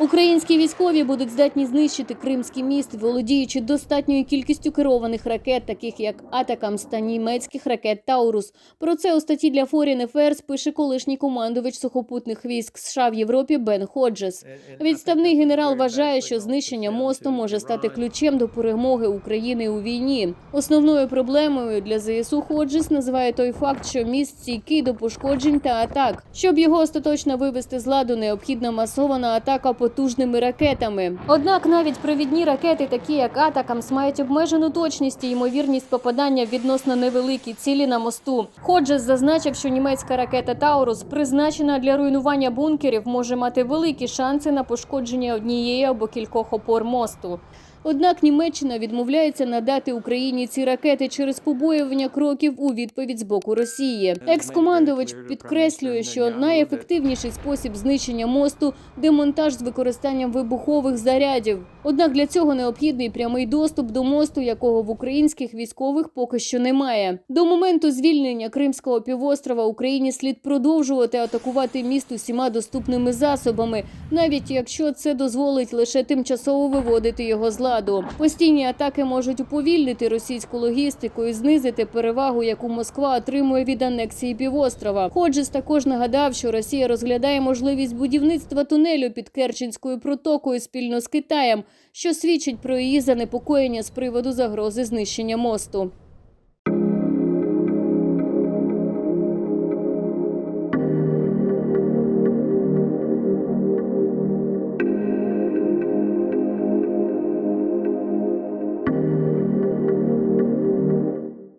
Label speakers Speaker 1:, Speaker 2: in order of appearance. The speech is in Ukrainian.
Speaker 1: Українські військові будуть здатні знищити Кримський міст, володіючи достатньою кількістю керованих ракет, таких як Атакамс та німецьких ракет Таурус. Про це у статті для Foreign Affairs пише колишній командувач сухопутних військ США в Європі Бен Ходжес. Відставний генерал вважає, що знищення мосту може стати ключем до перемоги України у війні. Основною проблемою для ЗСУ Ходжес називає той факт, що міст стійкий до пошкоджень та атак. Щоб його остаточно вивести з ладу, необхідна масована атака потужними ракетами. Однак навіть провідні ракети, такі як Атакамс, мають обмежену точність і ймовірність попадання відносно невеликі цілі на мосту. Ходжес зазначив, що німецька ракета Таурус, призначена для руйнування бункерів, може мати великі шанси на пошкодження однієї або кількох опор мосту. Однак Німеччина відмовляється надати Україні ці ракети через побоювання кроків у відповідь з боку Росії. Екс-командувач підкреслює, що найефективніший спосіб знищення мосту демонтаж з використанням вибухових зарядів. Однак для цього необхідний прямий доступ до мосту, якого в українських військових поки що немає. До моменту звільнення Кримського півострова Україні слід продовжувати атакувати міст усіма доступними засобами, навіть якщо це дозволить лише тимчасово виводити його з ладу. Постійні атаки можуть уповільнити російську логістику і знизити перевагу, яку Москва отримує від анексії півострова. Ходжес також нагадав, що Росія розглядає можливість будівництва тунелю під Керченською протокою спільно з Китаєм, що свідчить про її занепокоєння з приводу загрози знищення мосту.